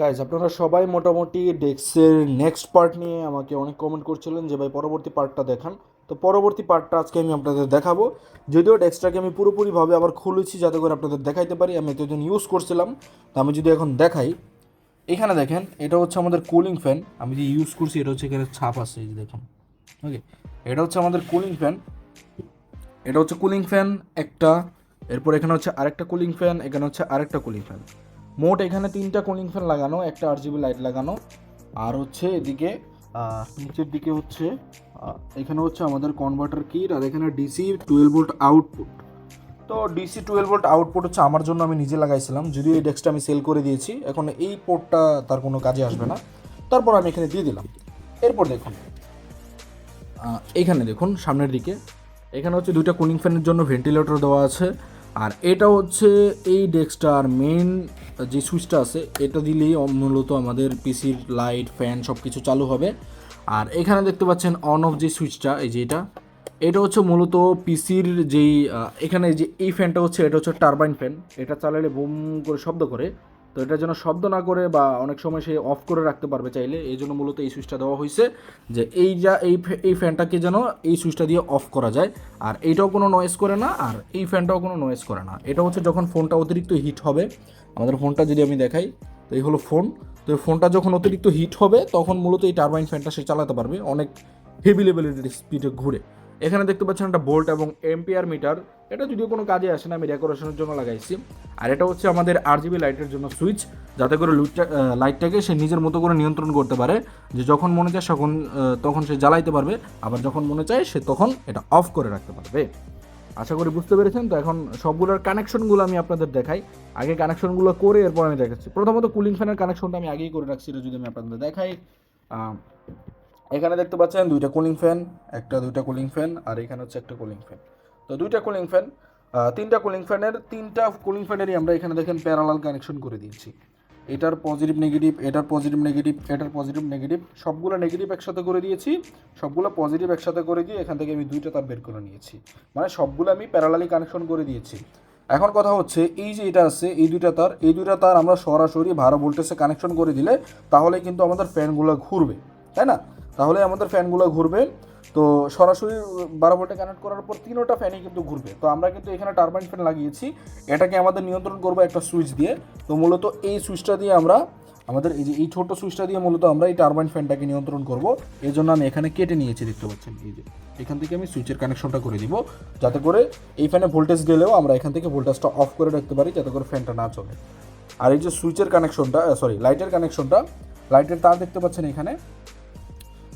Guys আপনারা সবাই মোটামুটি ডেক্সের নেক্সট পার্ট নিয়ে আমাকে অনেক কমেন্ট করছিলেন যে, ভাই, পরবর্তী পার্টটা দেখান। তো পরবর্তী পার্টটা আজকে আমি আপনাদের দেখাবো। যদিও ডেক্সটাকে আমি পুরোপুরিভাবে আবার খুলেছি যাতে করে আপনাদের দেখাইতে পারি। আমি এতদিন ইউজ করছিলাম, তো আমি যদি এখন দেখাই, এখানে দেখেন, এটা হচ্ছে আমাদের কুলিং ফ্যান আমি যে ইউজ করছি, এটা হচ্ছে এখানে ছাপ আছে দেখুন। ওকে এটা হচ্ছে আমাদের কুলিং ফ্যান এটা হচ্ছে কুলিং ফ্যান একটা। এরপর এখানে হচ্ছে আরেকটা কুলিং ফ্যান এখানে হচ্ছে আরেকটা কুলিং ফ্যান মোট এখানে তিনটা কুলিং ফ্যান লাগানো, একটা আর জিবি লাইট লাগানো। আর হচ্ছে এদিকে নিচের দিকে হচ্ছে এখানে হচ্ছে আমাদের কনভার্টার কিট আর এখানে ডিসি টুয়েলভ ভোল্ট আউটপুট তো ডিসি টুয়েলভ ভোল্ট আউটপুট হচ্ছে আমার জন্য আমি নিজে লাগাইছিলাম, যদিও এই ডেস্কটা আমি সেল করে দিয়েছি। এখন এই পোর্টটা তার কোনো কাজে আসবে না। তারপর আমি এখানে দিয়ে দিলাম। এরপর দেখুন এখানে দেখুন, সামনের দিকে। এখানে হচ্ছে দুইটা কুলিং ফ্যানের জন্য ভেন্টিলেটর দেওয়া আছে। আর এটা হচ্ছে এই ডেস্কটার মেন যে সুইচটা আছে, এটা দিলেই মূলত আমাদের পিসির লাইট ফ্যান সব কিছু চালু হবে। আর এখানে দেখতে পাচ্ছেন অন অফ যে সুইচটা, এই যে এটা এটা হচ্ছে মূলত পিসির যেই এখানে যে এই ফ্যানটা হচ্ছে, এটা হচ্ছে টারবাইন ফ্যান এটা চালালে বুম করে শব্দ করে। তো এটা যেন শব্দ না করে বা অনেক সময় সে অফ করে রাখতে পারবে চাইলে। এই জন্য মূলত এই সুইচটা দেওয়া হয়েছে যে এই যা, এই এই ফ্যানটাকে যেন এই সুইচটা দিয়ে অফ করা যায়। আর এইটাও কোনো নয়েজ করে না, আর এই ফ্যানটাও কোনো নয়েজ করে না। এটা হচ্ছে যখন ফোনটা অতিরিক্ত হিট হবে, আমাদের ফোনটা যদি আমি দেখাই, তো এই হলো ফোন তো ফোনটা যখন অতিরিক্ত হিট হবে, তখন মূলত এই টারবাইন ফ্যানটা সে চালাতে পারবে অনেক হেভি লেভেলের স্পিডে ঘুরে। এখানে দেখতে পাচ্ছেন একটা বোল্ট এবং এম্পিয়ার মিটার। এটা যদিও কোনো কাজে আসে না, আমি ডেকোরেশনের জন্য লাগাইছি। আর এটা হচ্ছে আমাদের আর জিবি লাইটের জন্য সুইচ যাতে করে লুটটা লাইটটাকে সে নিজের মতো করে নিয়ন্ত্রণ করতে পারে। যে যখন মনে চায় তখন তখন সে জ্বালাইতে পারবে, আবার যখন মনে চায় সে তখন এটা অফ করে রাখতে পারবে। আশা করি বুঝতে পেরেছেন, তো এখন সবগুলোর কানেকশনগুলো আমি আপনাদের দেখাই। আগে কানেকশনগুলো করে এরপর আমি দেখাচ্ছি। প্রথমত কুলিং ফ্যানের কানেকশনটা আমি আগেই করে রাখছি, এটা যদি আমি আপনাদের দেখাই। এখানে দেখতে পাচ্ছেন দুইটা কুলিং ফ্যান একটা দুইটা কুলিং ফ্যান আর এখানে হচ্ছে একটা কুলিং ফ্যান তো দুইটা কুলিং ফ্যান তিনটা কুলিং ফ্যানের তিনটা কুলিং ফ্যানেরই আমরা এখানে দেখেন প্যারালাল কানেকশন করে দিয়েছি। এটার পজিটিভ নেগেটিভ এটার পজিটিভ নেগেটিভ এটার পজিটিভ নেগেটিভ সবগুলো নেগেটিভ একসাথে করে দিয়েছি। সবগুলো পজিটিভ একসাথে করে দিয়ে এখান থেকে আমি দুইটা তার বের করে নিয়েছি। মানে সবগুলো আমি প্যারালালি কানেকশন করে দিয়েছি। এখন কথা হচ্ছে, এই যে এটা আছে, এই দুইটা তার, এই দুইটা তার আমরা সরাসরি ভাড়া ভোল্টেজে কানেকশন করে দিলে তাহলে কিন্তু আমাদের ফ্যানগুলো ঘুরবে, তাই না? তাহলে আমাদের ফ্যানগুলো ঘুরবে। তো সরাসরি বারো ভোল্টে কানেক্ট করার পর তিনোটা ফ্যানই কিন্তু ঘুরবে। তো আমরা কিন্তু এখানে টারবাইন ফ্যান লাগিয়েছি। এটাকে আমাদের নিয়ন্ত্রণ করব একটা সুইচ দিয়ে। তো মূলত এই সুইচটা দিয়ে আমরা, আমাদের এই যে এই ছোট সুইচটা দিয়ে মূলত আমরা এই টারবাইন ফ্যানটাকে নিয়ন্ত্রণ করব। এই জন্য আমি এখানে কেটে নিয়েছি, দেখতে পাচ্ছেন? এই যে, এখান থেকে আমি সুইচের কানেকশনটা করে দিব যাতে করে এই ফ্যানে ভোল্টেজ গেলেও আমরা এখান থেকে ভোল্টেজটা অফ করে রাখতে পারি, যাতে করে ফ্যানটা না চলে। আর এই যে সুইচের কানেকশনটা সরি লাইটের কানেকশনটা লাইটের তার দেখতে পাচ্ছেন এখানে।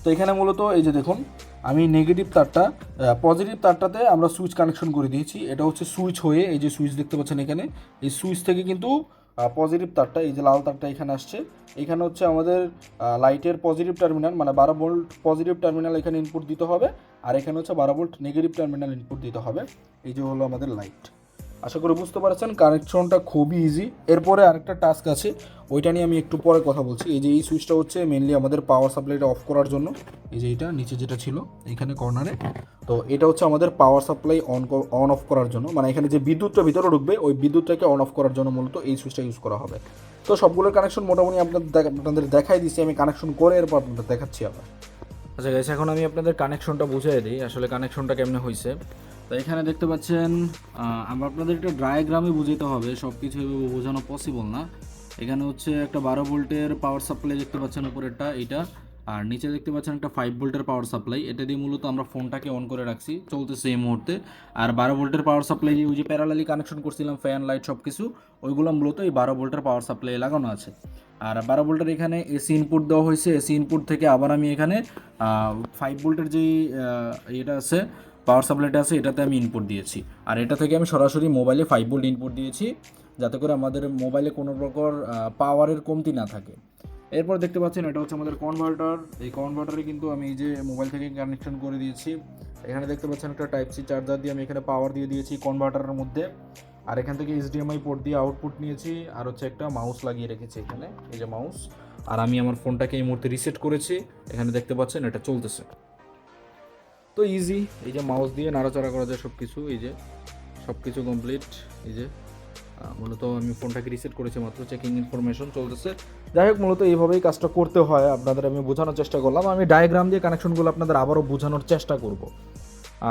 তো এখানে মূলত এই যে দেখুন, আমি নেগেটিভ তারটা পজিটিভ তারটাতে আমরা সুইচ কানেকশন করে দিয়েছি। এটা হচ্ছে সুইচ হয়ে এই যে সুইচ দেখতে পাচ্ছেন এখানে, এই সুইচ থেকে কিন্তু পজিটিভ তারটা, এই যে লাল তারটা এখানে আসছে। এখানে হচ্ছে আমাদের লাইটের পজিটিভ টার্মিনাল মানে বারো ভোল্ট পজিটিভ টার্মিনাল এখানে ইনপুট দিতে হবে, আর এখানে হচ্ছে বারো ভোল্ট নেগেটিভ টার্মিনাল ইনপুট দিতে হবে। এই যে হলো আমাদের লাইট আশা করি বুঝতে পারছেন কানেকশনটা খুবই ইজি এরপরে আরেকটা টাস্ক আছে, ওইটা নিয়ে আমি একটু পরে কথা বলছি। এই যে এই সুইচটা হচ্ছে মেনলি আমাদের পাওয়ার সাপ্লাইটা অফ করার জন্য। এই যে এটা নিচে যেটা ছিল এখানে কর্নারে তো এটা হচ্ছে আমাদের power supply on on off করার জন্য। মানে এখানে যে বিদ্যুৎটা ভিতরে ঢুকবে, ওই বিদ্যুৎটাকে অন অফ করার জন্য মূলত এই সুইচটা ইউজ করা হবে। তো সবগুলোর কানেকশন মোটামুটি আপনাদের আপনাদের দেখাই দিচ্ছি, আমি কানেকশন করে এরপর আপনাদের দেখাচ্ছি আবার। আচ্ছা গাইস এখন আমি আপনাদের কানেকশনটা বুঝিয়ে দিই, আসলে কানেকশনটা কেমনে হয়েছে তো এখানে দেখতে পাচ্ছেন আমরা আপনাদের একটা ডায়াগ্রামে বুঝাতে হবে সব কিছু বোঝানো পসিবল না। এখানে হচ্ছে একটা বারো ভোল্টের পাওয়ার সাপ্লাই দেখতে পাচ্ছেন উপরেরটা এটা আর নিচে দেখতে পাচ্ছেন একটা ফাইভ ভোল্টের পাওয়ার সাপ্লাই এটা দিয়ে মূলত আমরা ফোনটাকে অন করে রাখছি, চলতেছে এই মুহূর্তে। আর বারো ভোল্টের পাওয়ার সাপ্লাই ওই যে প্যারালালি কানেকশন করছিলাম ফ্যান লাইট সব কিছু ওইগুলো মূলত এই বারো ভোল্টের পাওয়ার সাপ্লাই লাগানো আছে। আর বারো ভোল্টের এখানে এসি ইনপুট দেওয়া হয়েছে এসি ইনপুট থেকে আবার আমি এখানে ফাইভ ভোল্টের যেই এটা আছে পাওয়ার সাপ্লাইটা আছে, এটাতে আমি ইনপুট দিয়েছি। আর এটা থেকে আমি সরাসরি মোবাইলে ফাইভ ভোল্ট ইনপুট দিয়েছি, যাতে করে আমাদের মোবাইলে কোনো প্রকার পাওয়ারের কমতি না থাকে। এরপর দেখতে পাচ্ছেন এটা হচ্ছে আমাদের কনভার্টার এই কনভার্টারে কিন্তু আমি এই যে মোবাইল থেকে কানেকশন করে দিয়েছি, এখানে দেখতে পাচ্ছেন একটা টাইপ সি চার্জার দিয়ে আমি এখানে পাওয়ার দিয়ে দিয়েছি কনভার্টারের মধ্যে। আর এখান থেকে এইচডিএমআই পোর্ট দিয়ে আউটপুট নিয়েছি, আর হচ্ছে একটা মাউস লাগিয়ে রেখেছি এখানে, এই যে মাউস আর আমি আমার ফোনটাকে এই মুহূর্তে রিসেট করেছি, এখানে দেখতে পাচ্ছেন এটা চলতেছে। তো ইজি এই যে মাউস দিয়ে নাড়াচাড়া করা যায় সব কিছু এই যে সব কিছু কমপ্লিট এই যে মূলত আমি ফোনটাকে রিসেট করেছি মাত্র চেকিং ইনফরমেশন চলতেছে। যাই হোক, মূলত এইভাবেই কাজটা করতে হয়, আপনাদের আমি বোঝানোর চেষ্টা করলাম। আমি ডায়াগ্রাম দিয়ে কানেকশনগুলো আপনাদের আবারও বোঝানোর চেষ্টা করব।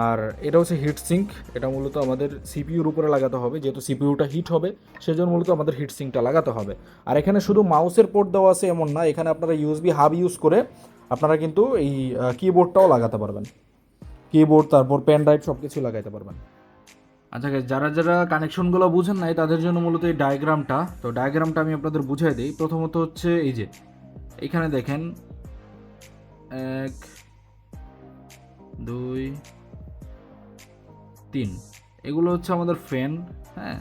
আর এটা হচ্ছে হিট সিঙ্ক এটা মূলত আমাদের সিপিইউর উপরে লাগাতে হবে, যেহেতু সিপিইউটা হিট হবে, সেজন্য মূলত আমাদের হিট সিঙ্কটা লাগাতে হবে। আর এখানে শুধু মাউসের পোর্ট দেওয়া আছে এমন না, এখানে আপনারা ইউএসবি হাব ইউজ করে আপনারা কিন্তু এই কিবোর্ডটাও লাগাতে পারবেন। কিবোর্ড তারপর পেন ড্রাইভ সব কিছু লাগাইতে পারবেন। আচ্ছা যারা যারা কানেকশনগুলো বুঝেন নাই, তাদের জন্য মূলত এই ডায়াগ্রামটা তো ডায়াগ্রামটা আমি আপনাদের বুঝাই দিই। প্রথমত হচ্ছে এই যে, এখানে দেখেন, এক, দুই, তিন। এগুলো হচ্ছে আমাদের ফ্যান হ্যাঁ?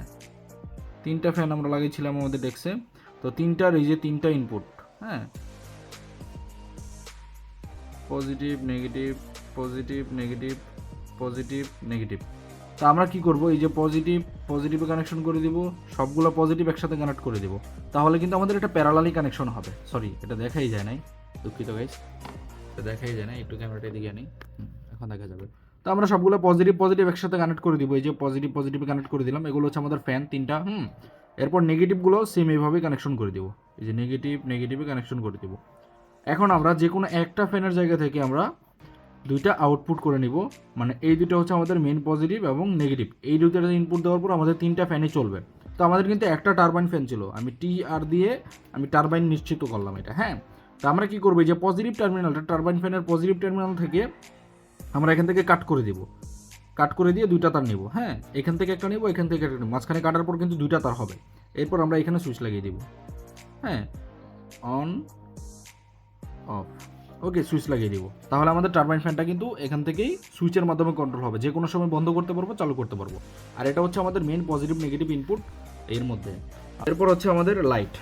তিনটা ফ্যান আমরা লাগিয়েছিলাম আমাদের ডেস্কে তো তিনটার এই যে তিনটা ইনপুট হ্যাঁ? Positive negative positive negative positive negative তা আমরা কি করব? এই যে পজিটিভ পজিটিভে কানেকশন করে দিব, সবগুলো পজিটিভ একসাথে কানেক্ট করে দিব। তাহলে কিন্তু আমাদের এটা প্যারালালি কানেকশন হবে। সরি এটা দেখাই যায় নাই, দুঃখিত গাইস এটা দেখাই যায় না একটু ক্যামেরাটা এদিকে আনি। এখন দেখা যাবে। তো আমরা সবগুলো পজিটিভ পজিটিভ একসাথে কানেক্ট করে দিব। এই যে পজিটিভ পজিটিভ কানেক্ট করে দিলাম, এগুলো হচ্ছে আমাদের ফ্যান তিনটা, হুম। এরপর নেগেটিভগুলো সেম এইভাবে কানেকশন করে দিব। এই যে নেগেটিভ নেগেটিভে কানেকশন করে দিব। এখন আমরা যে কোনো একটা ফ্যানের জায়গা থেকে আমরা দুইটা আউটপুট করে নিব। মানে এই দুটো হচ্ছে আমাদের মেন পজিটিভ এবং নেগেটিভ এই দুটো ইনপুট দেওয়ার পর আমাদের তিনটা ফ্যানই চলবে। তো আমাদের কিন্তু একটা টারবাইন ফ্যান ছিল। আমি টি আর দিয়ে আমি টারবাইন নিশ্চিত করলাম এটা হ্যাঁ? তো আমরা কি করব? যে পজিটিভ টার্মিনালটা টারবাইন ফ্যানের পজিটিভ টার্মিনাল থেকে আমরা এখান থেকে কাট করে দিব। কাট করে দিয়ে দুইটা তার নেব হ্যাঁ? এখান থেকে একটা নেব, এখান থেকে একটা নেব। মাঝখানে কাটার পর কিন্তু দুইটা তার হবে। এরপর আমরা এখানে সুইচ লাগিয়ে দিব। হ্যাঁ? অন অফ ওকে, সুইচ লাগিয়ে দিব। তাহলে আমাদের টারবাইন ফ্যানটা কিন্তু এখান থেকেই সুইচের মাধ্যমে কন্ট্রোল হবে। যে কোনো সময় বন্ধ করতে পারব, চালু করতে পারব। আর এটা হচ্ছে আমাদের মেন পজিটিভ নেগেটিভ ইনপুট এর মধ্যে। এরপর হচ্ছে আমাদের লাইট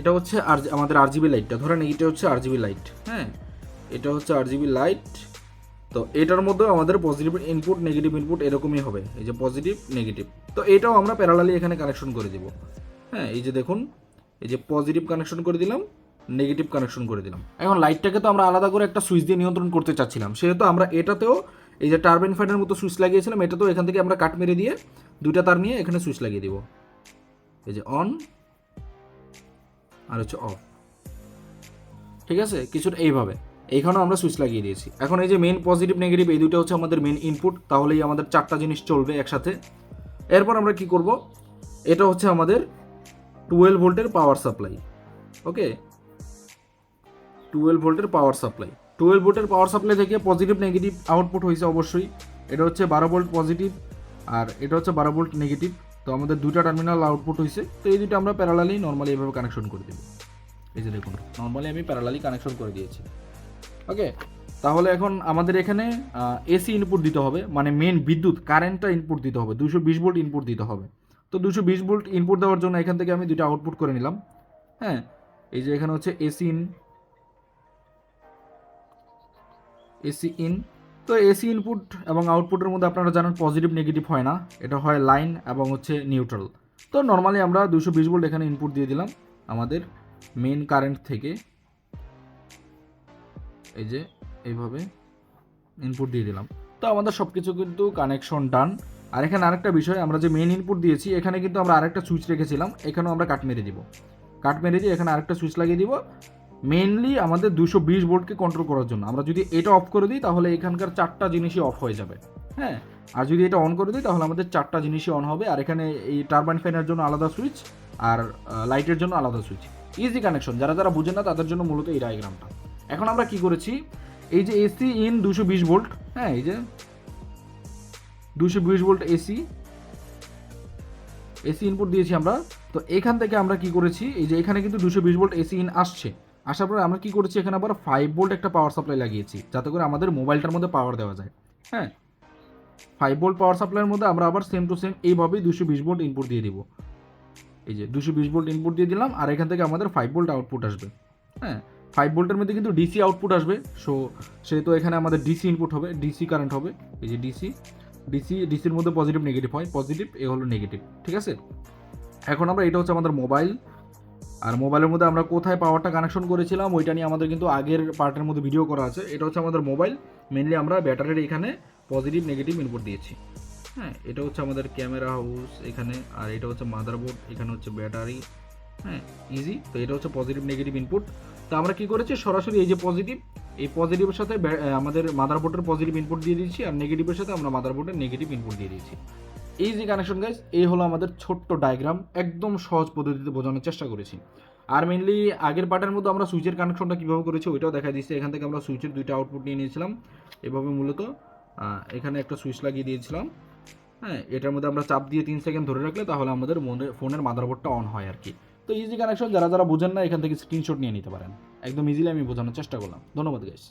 এটা হচ্ছে আর, আমাদের আরজিবি লাইটটা ধরেন এইটা হচ্ছে আরজিবি লাইট হ্যাঁ? এটা হচ্ছে আরজিবি লাইট তো এটার মধ্যেও আমাদের পজিটিভ ইনপুট নেগেটিভ ইনপুট এরকমই হবে। এই যে পজিটিভ নেগেটিভ তো এটাও আমরা প্যারালালি এখানে কানেকশন করে দিব। হ্যাঁ এই যে দেখুন, এই যে পজিটিভ কানেকশন করে দিলাম। নেগেটিভ কানেকশন করে দিলাম। এখন লাইটটাকে তো আমরা আলাদা করে একটা সুইচ দিয়ে নিয়ন্ত্রণ করতে চাচ্ছিলাম। সেহেতু আমরা এটাতেও এই যে টারবাইন ফ্যানের মতো সুইচ লাগিয়েছিলাম, এটাতেও এখান থেকে আমরা কাট মেরে দিয়ে দুইটা তার নিয়ে এখানে সুইচ লাগিয়ে দিব। এই যে অন আর হচ্ছে অফ ঠিক আছে? কিছুটা এইভাবে। এইখানেও আমরা সুইচ লাগিয়ে দিয়েছি। এখন এই যে মেন পজিটিভ নেগেটিভ এই দুটো হচ্ছে আমাদের মেন ইনপুট তাহলেই আমাদের চারটা জিনিস চলবে একসাথে। এরপর আমরা কি করব? এটা হচ্ছে আমাদের টুয়েলভ ভোল্টের পাওয়ার সাপ্লাই ওকে টুয়েলভ ভোল্টের পাওয়ার সাপ্লাই টুয়েলভ ভোল্টের পাওয়ার সাপ্লাই থেকে পজিটিভ নেগেটিভ আউটপুট হয়েছে অবশ্যই। এটা হচ্ছে বারো ভোল্ট পজিটিভ আর এটা হচ্ছে বারো ভোল্ট নেগেটিভ তো আমাদের দুইটা টার্মিনাল আউটপুট হয়েছে। তো এই দুটো আমরা প্যারালালি নর্মালি এভাবে কানেকশন করে দেবো। এই যে দেখুন নর্মালি আমি প্যারালালি কানেকশন করে দিয়েছি। ওকে তাহলে এখন আমাদের এখানে এসি ইনপুট দিতে হবে মানে মেন বিদ্যুৎ কারেন্টটা ইনপুট দিতে হবে। দুশো বিশ ভোল্ট ইনপুট দিতে হবে। তো দুশো বিশ ভোল্ট ইনপুট দেওয়ার জন্য এখান থেকে আমি দুটো আউটপুট করে নিলাম। হ্যাঁ? এই যে এখানে হচ্ছে এসি ইন এসি ইন। তো এসি ইনপুট এবং আউটপুটের মধ্যে আপনারা জানেন পজিটিভ, নেগেটিভ হয় না। এটা হয় লাইন এবং হচ্ছে নিউট্রাল। তো নর্মালি আমরা দুশো বিশ ভোল্ট এখানে ইনপুট দিয়ে দিলাম আমাদের মেন কারেন্ট থেকে। এই যে এইভাবে ইনপুট দিয়ে দিলাম। তো আমাদের সব কিছু কিন্তু কানেকশন ডান আর এখানে আরেকটা বিষয়, আমরা যে মেন ইনপুট দিয়েছি, এখানে কিন্তু আমরা আরেকটা সুইচ রেখেছিলাম। এখানেও আমরা কাট মেরে দিব। কাট মেরে দিয়ে এখানে আরেকটা সুইচ লাগিয়ে দিব। মেনলি আমাদের দুশো বিশ ভোল্টকে কন্ট্রোল করার জন্য। আমরা যদি এটা অফ করে দিই, তাহলে এখানকার চারটা জিনিসই অফ হয়ে যাবে। হ্যাঁ? আর যদি এটা অন করে দিই, তাহলে আমাদের চারটা জিনিসই অন হবে। আর এখানে এই টারবাইন ফ্যানের জন্য আলাদা সুইচ আর লাইটের জন্য আলাদা সুইচ ইজি কানেকশন যারা যারা বুঝে না, তাদের জন্য মূলত এই ডায়াগ্রামটা এখন আমরা কি করেছি? এই যে এসি ইন দুশো বিশ ভোল্ট হ্যাঁ এই যে দুশো বিশ ভোল্ট এসি এসি ইনপুট দিয়েছি আমরা। তো এখান থেকে আমরা কি করেছি? এই যে এখানে কিন্তু দুশো বিশ ভোল্ট এসি ইন আসছে। আসার পরে আমরা কি করেছি? এখানে আবার ফাইভ ভোল্ট একটা পাওয়ার সাপ্লাই লাগিয়েছি, যাতে করে আমাদের মোবাইলটার মধ্যে পাওয়ার দেওয়া যায়। হ্যাঁ? ফাইভ ভোল্ট পাওয়ার সাপ্লাইয়ের মধ্যে আমরা আবার সেম টু সেম এইভাবেই দুশো বিশ ভোল্ট ইনপুট দিয়ে দিব। এই যে দুশো বিশ ভোল্ট ইনপুট দিয়ে দিলাম, আর এখান থেকে আমাদের ফাইভ ভোল্ট আউটপুট আসবে। হ্যাঁ? ফাইভ ভোল্টের মধ্যে কিন্তু ডিসি আউটপুট আসবে। সো সেহেতু এখানে আমাদের ডিসি ইনপুট হবে ডিসি কারেন্ট হবে। এই যে ডিসি ডিসি ডিসির মধ্যে পজিটিভ নেগেটিভ হয় পজিটিভ এ হলো নেগেটিভ ঠিক আছে? এখন আমরা এটা হচ্ছে আমাদের মোবাইল আর মোবাইলের মধ্যে আমরা কোথায় পাওয়ারটা কানেকশন করেছিলাম, ওইটা নিয়ে আমাদের কিন্তু আগের পার্টের মধ্যে ভিডিও করা আছে। এটা হচ্ছে আমাদের মোবাইল মেনলি আমরা ব্যাটারির এখানে পজিটিভ নেগেটিভ ইনপুট দিয়েছি। হ্যাঁ এটা হচ্ছে আমাদের ক্যামেরা হাউস এখানে, আর এটা হচ্ছে মাদারবোর্ড এখানে হচ্ছে ব্যাটারি হ্যাঁ ইজি তো এটা হচ্ছে পজিটিভ নেগেটিভ ইনপুট তো আমরা কি করেছি? সরাসরি এই যে পজিটিভ এই পজিটিভের সাথে আমাদের মাদারবোর্ডের পজিটিভ ইনপুট দিয়ে দিয়েছি, আর নেগেটিভের সাথে আমরা মাদারবোর্ডের নেগেটিভ ইনপুট দিয়ে দিয়েছি। ইজি কানেকশন গাইজ এই হলো আমাদের ছোট্ট ডায়াগ্রাম একদম সহজ পদ্ধতিতে বোঝানোর চেষ্টা করেছি। আর মেনলি আগের পার্টের মধ্যে আমরা সুইচের কানেকশনটা কীভাবে করেছি ওইটাও দেখা দিচ্ছি এখান থেকে আমরা সুইচের দুইটা আউটপুট নিয়ে নিয়েছিলাম। এভাবে মূলত এখানে একটা সুইচ লাগিয়ে দিয়েছিলাম। হ্যাঁ এটার মধ্যে আমরা চাপ দিয়ে তিন সেকেন্ড ধরে রাখলে তাহলে আমাদের ফোনের মাদারবোর্ডটা অন হয় আর কি। তো ইজি কানেকশন যারা যারা বোঝেন না, এখান থেকে স্ক্রিনশট নিয়ে নিতে পারেন। একদম ইজিলি আমি বোঝানোর চেষ্টা করলাম। ধন্যবাদ গাইস